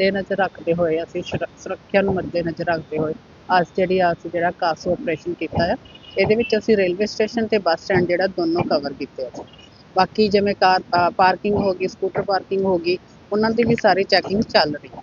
ਮੱਦੇ ਰੱਖਦੇ ਹੋਏ, ਅਸੀਂ ਸੁਰੱਖਿਆ ਨੂੰ ਮੱਦੇ ਨਜ਼ਰ ਰੱਖਦੇ ਹੋਏ ਅੱਜ ਜਿਹੜੀ ਆ ਅਸੀਂ ਜਿਹੜਾ ਕਾਸੋ ਆਪਰੇਸ਼ਨ ਕੀਤਾ ਆ, ਇਹਦੇ ਵਿੱਚ ਅਸੀਂ ਰੇਲਵੇ ਸਟੇਸ਼ਨ ਤੇ ਬੱਸ ਸਟੈਂਡ ਜਿਹੜਾ ਦੋਨੋਂ ਕਵਰ ਕੀਤੇ ਆ। ਬਾਕੀ ਜਿਵੇਂ ਕਾਰ ਪਾਰਕਿੰਗ ਹੋ ਗਈ ਸਕੂਟਰ ਪਾਰਕਿੰਗ ਹੋ ਗਈ, ਉਹਨਾਂ ਦੀ ਵੀ ਸਾਰੀ ਚੈਕਿੰਗ ਚੱਲ ਰਹੀ ਹੈ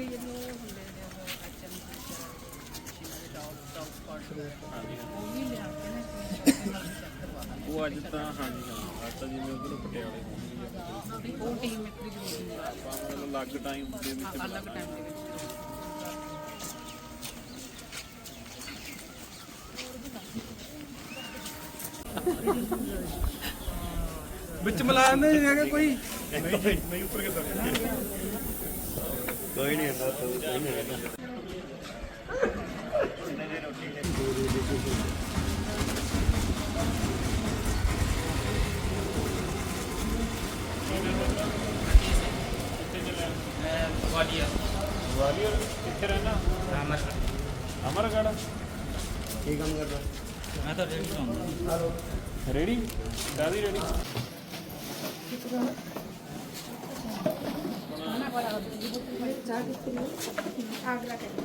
ਇਕਰੀ ਜਿਹਨੂੰ ਹੁੰਦੇ ਨੇ ਉਹ ਐਚਐਮ ਦੇ ਡੌਗ ਡੌਗ ਸਪਾਟ ਉਹ ਵੀ ਲਿਆ ਕੇ ਨਾ ਉਹ ਅੱਜ ਤਾਂ ਹਾਂਜੀ ਹਾਂ ਅੱਜ ਤਾਂ ਜਿਵੇਂ ਉਧਰ ਪਟਿਆਲੇ ਹੋਣਗੇ ਉਹ ਟੀਮ ਇਕਰੀ ਦੀ ਆਪਾਂ ਮਤਲਬ ਅਲੱਗ ਟਾਈਮ ਦੇ ਵਿੱਚ ਅਲੱਗ ਟਾਈਮ ਦੇ ਵਿੱਚ ਵਿੱਚ ਮਲਾਇਆ ਨਹੀਂ ਹੈਗਾ ਕੋਈ? ਵਾਲੀਅਰ ਕਿੱਥੇ ਰਹਿਣਾ ਅਮਰ ਅਮਰਗੜ ਕੀ ਕੰਮ ਕਰਦਾ? ਮੈਂ ਤਾਂ ਰੇੜੀ ਲਾਉਂਦਾ ਰੇੜੀ ਕਾਦੀ ਰੇੜੀ తీసుకుని ఆగ్రాకండి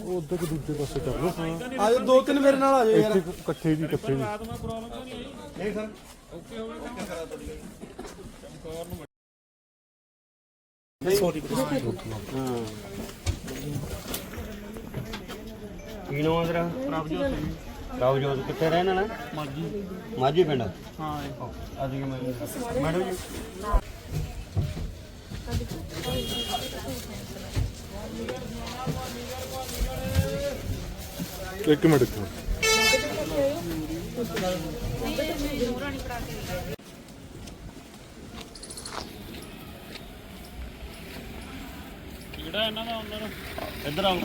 ਉਹ ਉਧਰ ਕਿ ਦੂਜੇ ਪਾਸੇ ਕਰ ਲਓ ਆ ਜਾਓ ਦੋ ਤਿੰਨ ਮੇਰੇ ਨਾਲ ਆ ਜਾਓ ਯਾਰ। ਇੱਥੇ ਇਕੱਠੇ ਜੀ ਇਕੱਠੇ ਜੀ। ਨਹੀਂ ਸਰ। ਓਕੇ ਹੋਵੇ ਕੰਮ ਕਰਾ ਤੁਹਾਡੀ ਸੌਰੀ। ਹਾਂ। ਕੀ ਨਾਮ ਹੈ ਤੇਰਾ? ਪ੍ਰਭਜੋਤ ਸਿੰਘ ਪ੍ਰਭਜੋਤ ਕਿੱਥੇ ਰਹਿਣਾ ਨਾ ਮਾਝੀ। ਮਾਝੀ ਪਿੰਡ? ਹਾਂ ਅੱਜ ਮੈਂ ਮੈਡਮ ਜੀ। ਇੱਕ ਮਿੰਟ ਇੱਕ ਮਿੰਟ। ਕਿਹੜਾ ਇਹਨਾਂ ਦਾ ਉਹਨਾਂ ਇੱਧਰ ਆਓ।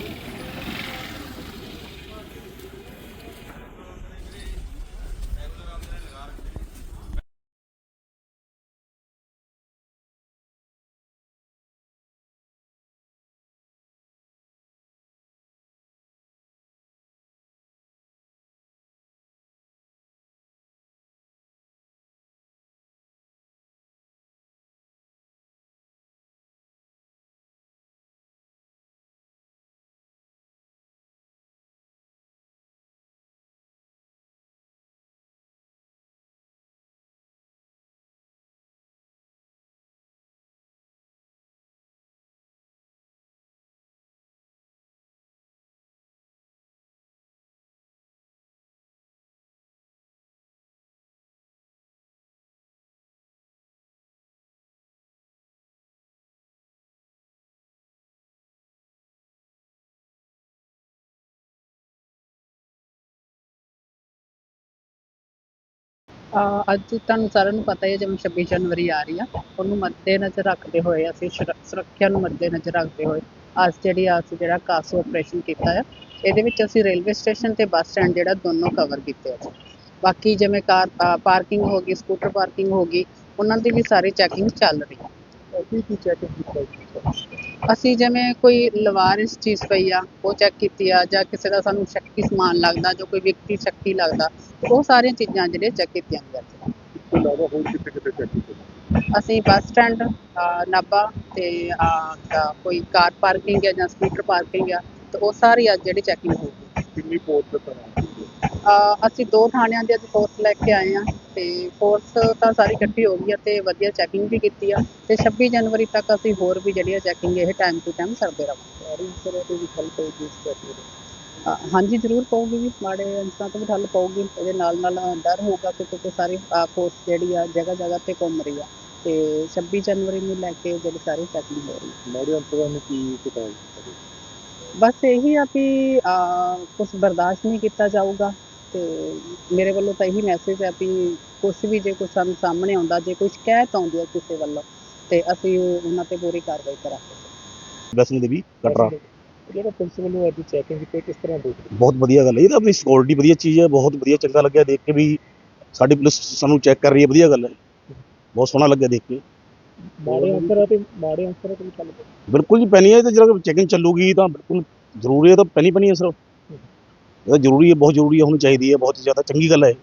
ਅੱਜ ਤੁਹਾਨੂੰ ਸਾਰਿਆਂ ਨੂੰ ਪਤਾ ਹੀ ਹੈ ਜਿਵੇਂ 26 ਜਨਵਰੀ ਆ ਰਹੀ ਆ, ਉਹਨੂੰ ਮੱਦੇ ਨਜ਼ਰ ਰੱਖਦੇ ਹੋਏ, ਅਸੀਂ ਸੁਰੱਖਿਆ ਨੂੰ ਮੱਦੇ ਨਜ਼ਰ ਰੱਖਦੇ ਹੋਏ ਅੱਜ ਜਿਹੜੀ ਅਸੀਂ ਜਿਹੜਾ ਕਾਸੋ ਆਪਰੇਸ਼ਨ ਕੀਤਾ ਆ, ਇਹਦੇ ਵਿੱਚ ਅਸੀਂ ਰੇਲਵੇ ਸਟੇਸ਼ਨ ਤੇ ਬੱਸ ਸਟੈਂਡ ਜਿਹੜਾ ਦੋਨੋਂ ਕਵਰ ਕੀਤੇ ਆ। ਬਾਕੀ ਜਿਵੇਂ ਕਾਰ ਪਾਰਕਿੰਗ ਹੋ ਗਈ ਸਕੂਟਰ ਪਾਰਕਿੰਗ ਹੋ ਗਈ, ਉਹਨਾਂ ਦੀ ਵੀ ਸਾਰੀ ਚੈਕਿੰਗ ਚੱਲ ਰਹੀ ਹੈ ਕੀ ਕੀ ਚੈੱਕ ਕੀਤਾ ਅਸੀਂ ਜਿਵੇਂ ਕੋਈ ਲਵਾਰਿਸ ਚੀਜ਼ ਪਈ ਆ ਉਹ ਚੈੱਕ ਕੀਤੀ ਆ ਜਾਂ ਕਿਸੇ ਦਾ ਸਾਨੂੰ ਸ਼ੱਕੀ ਸਮਾਨ ਲੱਗਦਾ ਜੋ ਕੋਈ ਵਿਅਕਤੀ ਸ਼ੱਕੀ ਲੱਗਦਾ ਉਹ ਸਾਰੀਆਂ ਚੀਜ਼ਾਂ ਜਿਹੜੀਆਂ ਚੈੱਕ ਕੀਤੀਆਂ ਜਾਂਦੀਆਂ ਤੋਂ ਇਲਾਵਾ ਹੋਰ ਕਿੱਥੇ ਕਿੱਥੇ ਚੈੱਕ ਕੀਤਾ ਅਸੀਂ ਬੱਸ ਸਟੈਂਡ ਨਾਭਾ ਤੇ ਕੋਈ ਕਾਰ ਪਾਰਕਿੰਗ ਹੈ ਜਾਂ ਸਕੂਟਰ ਪਾਰਕਿੰਗ ਆ ਤੇ ਉਹ ਸਾਰੀ ਅੱਜ ਜਿਹੜੀ ਚੈਕਿੰਗ ਹੋਊਗੀ ਕਿੰਨੀ ਪੋਸਟ ਅਹ, ਅਸੀਂ ਦੋ ਥਾਣਿਆਂ ਦੀ ਅੱਜ ਲੈ ਕੇ ਆਏ ਆ। ਤੇ ਫੋਰਸ ਤਾਂ ਸਾਰੀ ਇਕੱਠੀ ਹੋ ਗਈ ਆ ਤੇ ਵਧੀਆ ਚੈਕਿੰਗ ਵੀ ਕੀਤੀ ਆ ਤੇ 26 ਜਨਵਰੀ ਤੱਕ ਅਸੀਂ ਹੋਰ ਵੀ ਜਿਹੜੀ ਆ ਚੈਕਿੰਗ ਇਹ ਟਾਈਮ ਟੂ ਟਾਈਮ ਕਰਦੇ ਰਹਾਂਗੇ। ਦੇ ਹਾਂਜੀ ਜ਼ਰੂਰ ਪਊਗੀ ਜੀ ਮਾੜੇ ਅੰਸਰਾਂ ਤੋਂ ਵੀ ਠੱਲ ਪਊਗੀ ਇਹਦੇ ਨਾਲ ਨਾਲ ਡਰ ਹੋਊਗਾ ਕਿ ਕਿਉਂਕਿ ਸਾਰੀ ਫੋਰਸ ਜਿਹੜੀ ਆ ਜਗ੍ਹਾ ਜਗ੍ਹਾ ਤੇ ਘੁੰਮ ਰਹੀ ਆ ਤੇ 26 ਜਨਵਰੀ ਨੂੰ ਲੈ ਕੇ ਜਿਹੜੀ ਸਾਰੀ ਚੈਕਿੰਗ ਹੋ ਰਹੀ ਹੈ ਮਾੜੇ ਅੰਤਰਾਂ ਨੂੰ ਕੀ ਕਿਤਾਬ ਬਸ ਇਹੀ ਆ ਵੀ ਕੁਝ ਬਰਦਾਸ਼ਤ ਨਹੀਂ ਕੀਤਾ ਜਾਊਗਾ। ਤੇ ਮੇਰੇ ਵੱਲੋਂ ਤਾਂ ਇਹੀ ਮੈਸੇਜ ਹੈ ਵੀ ਕੁਝ ਵੀ ਜੇ ਕੁਛ ਸਾਨੂੰ ਸਾਹਮਣੇ ਆਉਂਦਾ ਜੇ ਕੋਈ ਸ਼ਿਕਾਇਤ ਆਉਂਦੀ ਹੈ ਕਿਸੇ ਵੱਲੋਂ ਤੇ ਅਸੀਂ ਉਹਨਾਂ ਤੇ ਪੂਰੀ ਕਾਰਵਾਈ ਕਰਾਂਗੇ। ਵੈਸ਼ਨੋ ਦੇਵੀ ਕਟਰਾ। ਜਿਹੜਾ ਪੁਲਿਸ ਵੱਲੋਂ ਅੱਜ ਚੈਕਿੰਗ ਕੀਤੀ ਕਿਸ ਤਰ੍ਹਾਂ ਦੇਖਦੇ ਬਹੁਤ ਵਧੀਆ ਗੱਲ ਹੈ ਇਹ ਤਾਂ ਆਪਣੀ ਸਿਕਿਉਰਿਟੀ ਵਧੀਆ ਚੀਜ਼ ਹੈ ਬਹੁਤ ਵਧੀਆ ਚੰਗਾ ਲੱਗਿਆ ਦੇਖ ਕੇ ਵੀ ਸਾਡੀ ਪੁਲਿਸ ਸਾਨੂੰ ਚੈੱਕ ਕਰ ਰਹੀ ਹੈ ਵਧੀਆ ਗੱਲ ਹੈ। ਬਹੁਤ ਸੋਹਣਾ ਲੱਗਿਆ ਦੇਖ ਕੇ। ਮਾੜੇ ਅੰਤਰਾਂ ਤੇ ਮਾੜੇ ਅੰਤਰਾਂ ਤੇ ਚੱਲ ਬਿਲਕੁਲ ਜੀ ਪੈਣੀ ਹੈ ਤੇ ਜਦੋਂ ਚੈਕਿੰਗ ਚੱਲੂਗੀ ਤਾਂ ਬਿਲਕੁਲ ਜ਼ਰੂਰੀ ਹੈ ਤਾਂ ਪੈਣੀ ਪੈਣੀ ਹੈ ਸਰ ਇਹ ਜ਼ਰੂਰੀ ਹੈ ਬਹੁਤ ਜ਼ਰੂਰੀ ਹੈ ਹੋਣੀ ਚਾਹੀਦੀ ਹੈ ਬਹੁਤ ਜ਼ਿਆਦਾ ਚੰਗੀ ਗੱਲ ਹੈ